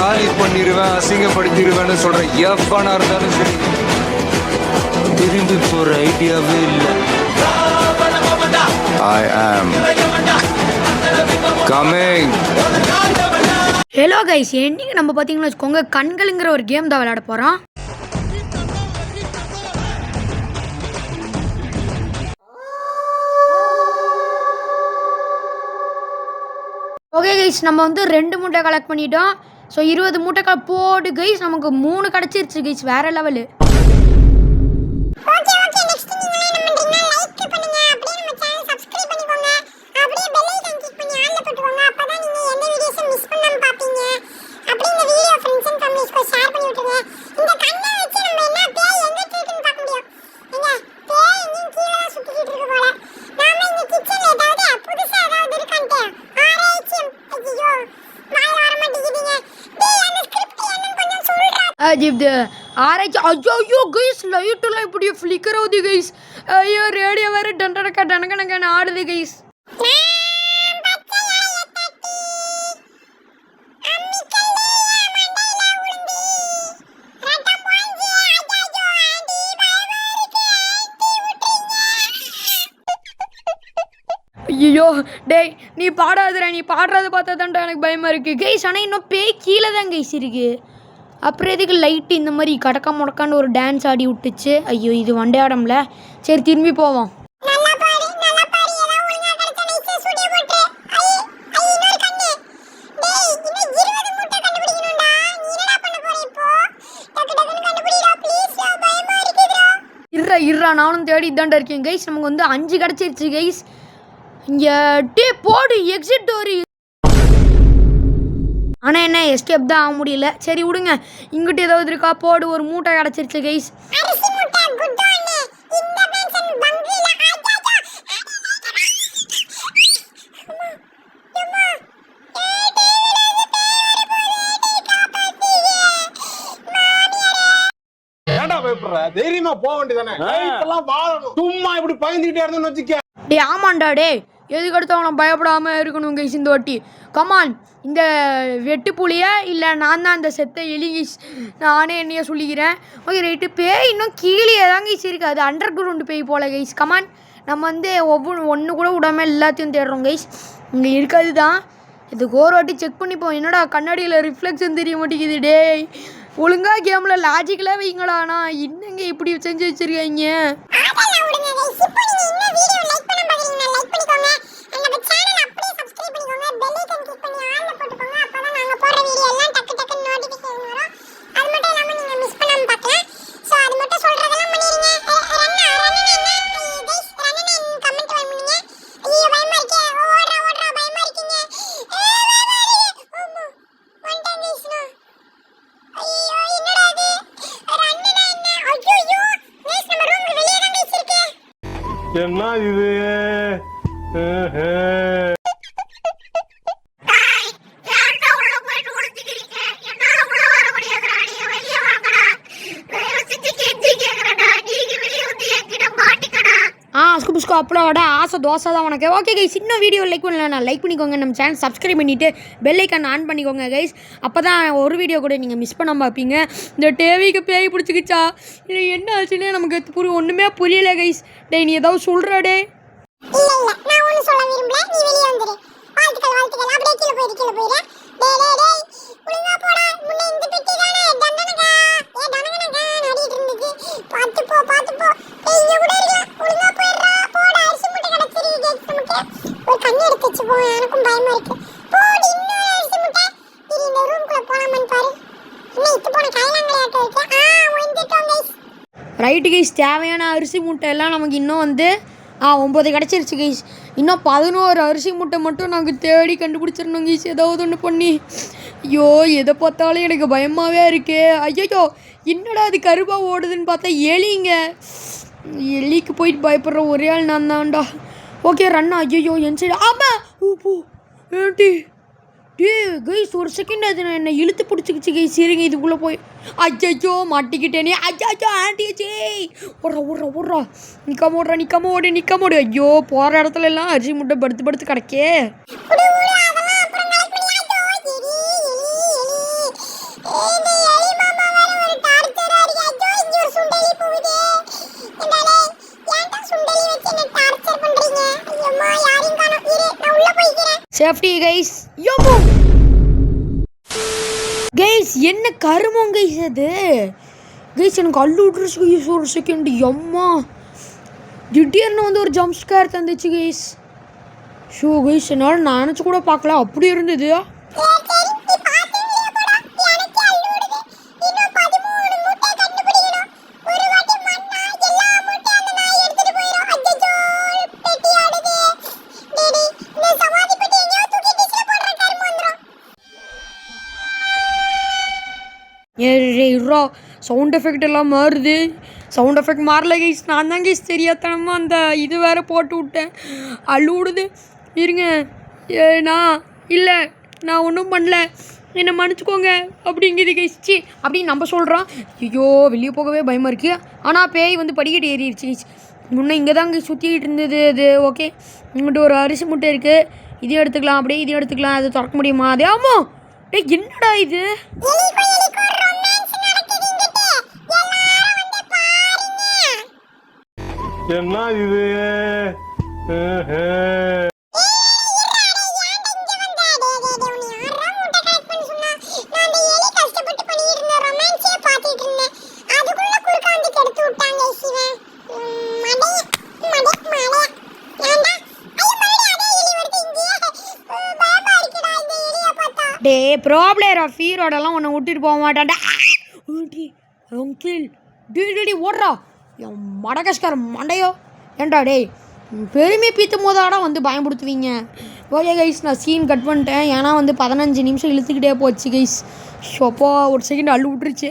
காலி பண்ணிடுவேன் அசிங்கப்படுத்திடுவேன்னு சொல்கிறேன் எவனா இருந்தாலும் சரி. திரும்பி போகிற ஐடியாவே இல்லை. ஐ ஆம் கமிங் ஹலோ கைஸ் என்னைக்கு நம்ம பார்த்தீங்கன்னா வச்சுக்கோங்க கண்களுங்கிற ஒரு கேம் தான் விளையாட போகிறோம் ஓகே கைஸ் நம்ம வந்து ரெண்டு மூட்டை கலெக்ட் பண்ணிட்டோம். ஸோ இருபது மூட்டை போடு கைஸ் நமக்கு மூணு கிடச்சிருச்சு கைஸ் வேறு லெவலு ஓகே ஓகே நெக்ஸ்ட் நீங்க என்ன பண்றீங்க லைக் பண்ணுங்க அப்படியே நம்ம சேனல் சப்ஸ்கிரைப் பண்ணிக்கோங்க அப்படியே பெல் ஐகான் கிளிக் பண்ணி ஆல்ல போட்டுக்கோங்க அப்பதான் நீங்க எந்த வீடியோஸும் மிஸ் பண்ணாம பாப்பீங்க அப்படியே இந்த வீடியோ ஃப்ரெண்ட்ஸ் அண்ட் ஃபேமிலிஸ்க்கு ஷேர் பண்ணி விட்டுருங்க இந்த கண்ணை வச்சு நம்ம என்ன பேய் எங்க இருக்குன்னு பார்க்க முடியும் எங்க பேய் எங்கேயும் கீழே தான் சுத்திக்கிட்டு இருக்கு போல நாம இந்த கிச்சன்ல ஏதாவது புதுசா ஏதாவது இருக்கான்ட்டு ஆராய்ச்சியம் ஐயோ வாயில வர மாட்டேங்குதுங்க டேய் அந்த ஸ்கிரிப்ட் என்னன்னு கொஞ்சம் சொல்றா அஜிப் Uh, ஆராய்ச்சி ஐயோ ஐயோ கைஸ் லைட்டெல்லாம் இப்படி ஃப்ளிக்கர் ஆகுது கைஸ் ஐயோ ரேடியோ வேறு டண்டனக்கா டனக்கணக்கான ஆடுது கைஸ் ஐயோ டேய் நீ பாடாதடா நீ பாடுறது பார்த்தா தான்டா எனக்கு பயமா இருக்கு. கைஸ் ஆனால் இன்னும் பேய் கீழே தான் கைஸ் இருக்கு. அப்புறம் எதுக்கு லைட்டு இந்த மாதிரி கடக்க முடக்கான்னு ஒரு டான்ஸ் ஆடி விட்டுச்சு. ஐயோ இது வண்டையாடம்ல. சரி திரும்பி போவோம். நல்லா பாரு நல்லா பாரு ஏதோ ஒழுங்கா கிடைச்ச நைஸா சுடிய போட்டு ஐ ஐ இன்னொரு கண்ணு. டேய் இன்னும் 20 மூட்டை கண்டுபிடிக்கணும்டா. நீ என்னடா பண்ண போற இப்போ? டக்கு டக்குன்னு கண்டுபிடிடா ப்ளீஸ் பயமா இருக்குதுடா இருறா இருறா நானும் தேடி தான்டா இருக்கேன் கைஸ் நமக்கு வந்து அஞ்சு கிடச்சிருச்சு கைஸ் இங்கே டே போடு எக்ஸிட் டோரி ஆனால் என்ன எஸ்கேப் தான் ஆக முடியல. சரி விடுங்க. இங்கிட்டு ஏதாவது இருக்கா? போடு ஒரு மூட்டை கிடச்சிருச்சு கைஸ் தைரியமா போக வேண்டியதானே வாழணும். சும்மா இப்படி பயந்துகிட்டே இருந்தோம்னு வச்சுக்க. டே ஆமாண்டா டே எதுக்கு எடுத்தவன பயப்படாமல் இருக்கணும் கைஸ் இந்த வாட்டி. கமான் இந்த வெட்டு இல்லை நான் தான் அந்த செத்த எலிகிஸ் நானே என்னைய சொல்லிக்கிறேன். ஓகே ரைட்டு பேய் இன்னும் கீழே தான் கைஸ் இருக்குது அது அண்டர் கிரவுண்டு பேய் போல கைஸ் கமான் நம்ம வந்து ஒவ்வொன்று ஒன்று கூட விடாம எல்லாத்தையும் தேடுறோம் கைஸ் இங்கே இருக்காது தான். இதுக்கு ஒரு வாட்டி செக் பண்ணிப்போம் என்னடா கண்ணாடியில் ரிஃப்ளெக்ஷன் தெரிய மாட்டேங்குது டேய். ஒழுங்காக கேமில் லாஜிக்கலாக வைங்களா ஆனால் என்னங்க இப்படி செஞ்சு வச்சுருக்காங்க? என்ன இது ஆ புஷ்கு ஸ்கூ ஆசை தோசை தான் உனக்கு. ஓகே கைஸ் இன்னும் வீடியோ லைக் பண்ணல நான் லைக் பண்ணிக்கோங்க நம்ம சேனல் சப்ஸ்கிரைப் பண்ணிவிட்டு பெல் ஐக்கான் ஆன் பண்ணிக்கோங்க கைஸ் அப்போ தான் ஒரு வீடியோ கூட நீங்கள் மிஸ் பண்ண பார்ப்பீங்க இந்த டேவிக்கு பேய் பிடிச்சிக்கிச்சா? இல்லை என்ன ஆச்சுன்னே நமக்கு புரிய ஒன்றுமே புரியல கைஸ் டேய் நீ ஏதாவது சொல்கிறடே டே இல்ல நான் ஒண்ணும் சொல்ல விரும்பல நீ வெளிய வந்துரு வாழ்த்துக்கள் வாழ்த்துக்கள் அப்படியே கீழ போயிரு கீழ போயிரு டேய் டேய் டேய் ஒழுங்கா போடா முன்ன இந்த பெட்டி தானே தண்டனகா ஏ தண்டனகா நடிட்டு இருந்துச்சு பாத்து போ பாத்து போ டேய் இங்க கூட இல்ல ஒழுங்கா போயிடுறா போடா அரிசி மூட்டை கிடைச்சிரு கேட்ஸ் நமக்கு ஒரு கண்ணு எடுத்து வச்சு போ எனக்கும் பயமா இருக்கு போடி இன்னொரு அரிசி மூட்டை இரு இந்த ரூம்குள்ள போலாமான்னு பாரு என்ன இத்து போன கைலாங்கலையாட்டம் இருக்கு ஆ வந்துட்டோம் கைஸ் ரைட்டு கைஸ் தேவையான அரிசி மூட்டை எல்லாம் நமக்கு இன்னும் வந்து ஆ ஒம்பது கிடச்சிருச்சு கைஸ் இன்னும் பதினோரு அரிசி மூட்டை மட்டும் நாங்கள் தேடி கண்டுபிடிச்சிடணும் கைஸ் ஏதாவது ஒன்று பண்ணி. ஐயோ எதை பார்த்தாலும் எனக்கு பயமாகவே இருக்கே. ஐயோ என்னடா அது கருப்பாக ஓடுதுன்னு பார்த்தா எலிங்க. எலிக்கு போயிட்டு பயப்படுற ஒரே ஆள் நான் தான்டா ஓகே ரன்னா ஐயோ என் சைடு ஆமாம் ஓ போ. ஏன்டி? டே கைஸ் ஒரு செகண்ட் அது நான் என்னை இழுத்து பிடிச்சிக்கிச்சு கைஸ் இருங்க இதுக்குள்ளே போய். அச்சோ மாட்டிக்கிட்டேனே. அச்சாச்சோ ஆண்டியாச்சே ஓடுறா ஓடுறா ஓடுறா. நிற்காம ஓடுறா நிற்காம ஓடு நிற்காம ஓடு. ஐயோ போகிற இடத்துல எல்லாம் அரிசி முட்டை படுத்து படுத்து கிடக்கே. சேஃப்டி கைஸ் யோமோ கைஸ் என்ன கருமம் கைஸ் அது? கைஸ் எனக்கு அள்ளு விட்டுருச்சு கைஸ் ஒரு செகண்ட் எம்மா. திடீர்னு வந்து ஒரு ஜம்ப் ஸ்கேர் தந்துச்சு கைஸ் ஷோ கைஸ் என்னால் நான் நினச்சி கூட பார்க்கல. அப்படி இருந்தது. ஏறா சவுண்ட் எஃபெக்ட் எல்லாம் மாறுது. சவுண்ட் எஃபெக்ட் மாறல கைஸ் நான் தான் கைஸ் தெரியாதனமாக அந்த இது வேறு போட்டு விட்டேன். அழுவுடுது இருங்க. ஏ நான் இல்லை. நான் ஒன்றும் பண்ணல. என்னை மன்னிச்சுக்கோங்க. அப்படிங்கிறது கைச்சி அப்படின்னு நம்ம சொல்கிறோம் ஐயோ வெளியே போகவே பயமாக இருக்குது ஆனால் பேய் வந்து படிக்கட்டு ஏறிடுச்சு கைஸ் முன்னே இங்கே தான் இங்கே சுற்றிக்கிட்டு இருந்தது அது. ஓகே இங்கிட்ட ஒரு அரிசி முட்டை இருக்குது இதையும் எடுத்துக்கலாம். அப்படியே இதையும் எடுத்துக்கலாம். அது திறக்க முடியுமா? அதே ஆமாம் டேய் என்னடா இது? என்ன இது டே ப்ராப்ளர் ஆஃப் ஹீரோடெல்லாம் உன்னை விட்டுட்டு போக மாட்டான்டா அங்கிள் டே டே, ஓடுறா என் மடகஸ்கார மண்டையோ? ஏன்டா டேய் பெருமை பீத்தும் போதாடா வந்து பயன்படுத்துவீங்க ஓகே கைஸ் நான் சீன் கட் பண்ணிட்டேன். ஏன்னா வந்து பதினஞ்சு நிமிஷம் இழுத்துக்கிட்டே போச்சு கைஸ் ஷோப்போ ஒரு செகண்ட் அள்ளு விட்டுருச்சு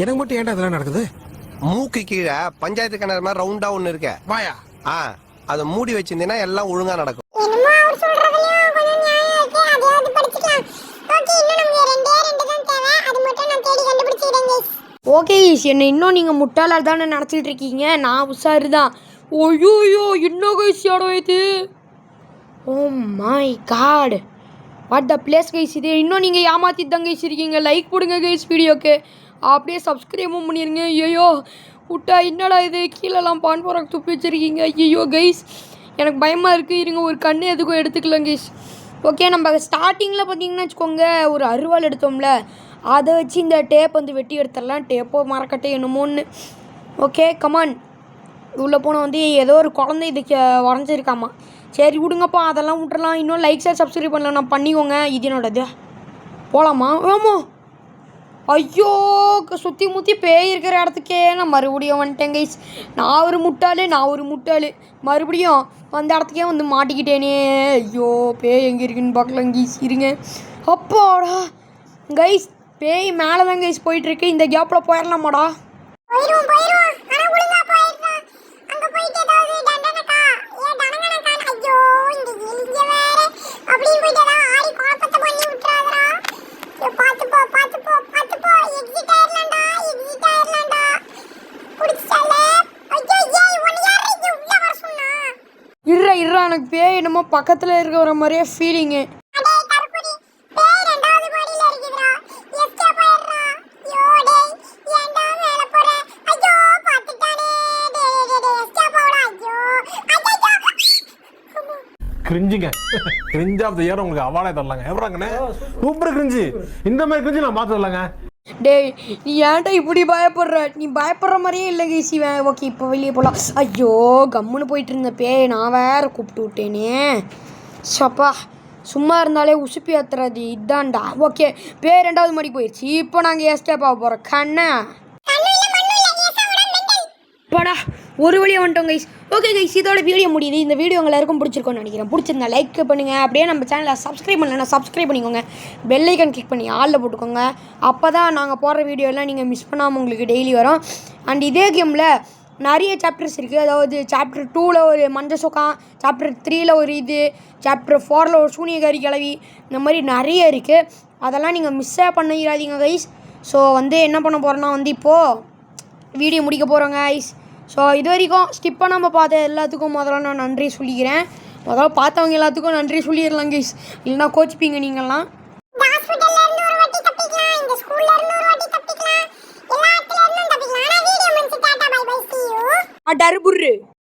எனக்கு மட்டும் ஏன்டா இதெல்லாம் நடக்குது? மூக்கு கீழே பஞ்சாயத்து கிணறு மாதிரி ரவுண்டா ஒண்ணு இருக்க. வாயா. ஆ அதை மூடி வச்சிருந்தீங்கன்னா எல்லாம் ஒழுங்கா நடக்கும். ஓகே இன்னும் நமக்கு ரெண்டே ரெண்டு தான் தேவை. அது மட்டும் நான் தேடி கண்டுபிடிச்சிடுறேன் guys. ஓகே கைஸ் என்னை இன்னும் நீங்கள் முட்டாளாக தானே நினச்சிட்டு இருக்கீங்க? நான் உஷாரு தான் ஐயோயோ என்ன கைஸ் இடம் இது? ஓ my God what the place guys இது? இன்னும் நீங்கள் ஏமாத்தி தான் கைஸ் இருக்கீங்க. லைக் போடுங்க கைஸ் வீடியோக்கு அப்படியே சப்ஸ்கிரைபும் பண்ணிடுங்க ஐயோ விட்டா என்னடா இது? கீழெல்லாம் பான் போகிறாங்க துப்பி வச்சிருக்கீங்க. ஐயோ கைஸ் எனக்கு பயமாக இருக்குது இருங்க ஒரு கண்ணு எதுக்கும் எடுத்துக்கலாம் கைஸ் ஓகே நம்ம ஸ்டார்டிங்கில் பார்த்தீங்கன்னா வச்சுக்கோங்க ஒரு அருவாள் எடுத்தோம்ல அதை வச்சு இந்த டேப் வந்து வெட்டி எடுத்துடலாம். டேப்போ மறக்கட்டே என்னமோன்னு. ஓகே கமான் உள்ளே போனால் வந்து ஏதோ ஒரு குழந்தை இதுக்கு வரைஞ்சிருக்காமா. சரி விடுங்கப்பா. அதெல்லாம் விட்டுறலாம். இன்னும் லைக் ஷேர் சப்ஸ்கிரைப் பண்ணலாம். நான் பண்ணிக்கோங்க. இது என்னோடது? போகலாமா ஆமாம் ஐயோ சுற்றி முற்றி பேய் இருக்கிற இடத்துக்கே நான் மறுபடியும் வந்துட்டேன் கைஸ் நான் ஒரு முட்டாளு நான் ஒரு முட்டாளு. மறுபடியும் அந்த இடத்துக்கே வந்து மாட்டிக்கிட்டேனே. ஐயோ பேய் எங்கே இருக்குன்னு பார்க்கலாம் கைஸ் இருங்க. அப்போடா. கைஸ் பேய் மேலே தான் கைஸ் போயிட்டுருக்கு இந்த கேப்பில் போயிடலாமாடா போயிடுவோம் டேய் எஸ்கேப் ஆவடா ஐயோ ஐயோ கிரிஞ்சுங்க கிரிஞ்ச் ஆஃப் த இயர் உங்களுக்கு அவார்டே தரலாங்க. எவ்வளோங்கண்ணே? சூப்பர் கிரிஞ்சு இந்த மாதிரி கிரிஞ்சு நான் பார்த்து வரலாங்க டேய் நீ ஏன்டா இப்படி பயப்படுற? நீ பயப்படுற மாதிரியே இல்லை கேசிவன் ஓகே இப்போ வெளியே போகலாம் ஐயோ கம்முன்னு போயிட்டு இருந்த பேய் நான் வேற கூப்பிட்டு விட்டேனே. சப்பா சும்மா இருந்தாலே உசுப்பி ஏத்துறது இதான்டா. ஓகே பேய் ரெண்டாவது மாடி போயிடுச்சு இப்போ நாங்கள் எஸ்கேப் ஆக போகிறோம் கண்ணா. படா. ஒரு வழியாக வந்துட்டோம் கைஸ் ஓகே கைஸ் இதோட வீடியோ முடியுது. இந்த வீடியோ உங்க எல்லாருக்கும் பிடிச்சிருக்கும்னு நினைக்கிறேன். பிடிச்சிருந்தா லைக் பண்ணுங்கள் அப்படியே நம்ம சேனலை சப்ஸ்கிரைப் பண்ணலன்னா சப்ஸ்கிரைப் பண்ணிக்கோங்க. பெல்லைக்கன் கிளிக் பண்ணி ஆளில் போட்டுக்கோங்க. அப்போ தான் நாங்கள் போடுற வீடியோ எல்லாம் நீங்கள் மிஸ் பண்ணாமல் உங்களுக்கு டெய்லி வரும். அண்ட் இதே கேமில் நிறைய சாப்டர்ஸ் இருக்குது அதாவது சாப்டர் டூவில் ஒரு மஞ்ச சொக்கான் சாப்டர் த்ரீயில் ஒரு இது சாப்டர் ஃபோரில் ஒரு சூனியகாரி கிளவி இந்த மாதிரி நிறைய இருக்குது அதெல்லாம் நீங்கள் மிஸ்ஸே பண்ணிடாதீங்க கைஸ் ஸோ வந்து என்ன பண்ண போகிறோன்னா வந்து இப்போது வீடியோ முடிக்க போகிறோங்க ஐஸ் ஸோ இது வரைக்கும் ஸ்கிப் பண்ணாமல் பார்த்த எல்லாத்துக்கும் முதல்ல நான் நன்றி சொல்லிக்கிறேன். முதல்ல பார்த்தவங்க எல்லாத்துக்கும் நன்றி சொல்லிடலாம் கைஸ் இல்லைன்னா கோச்சிப்பீங்க நீங்கள்லாம். இந்த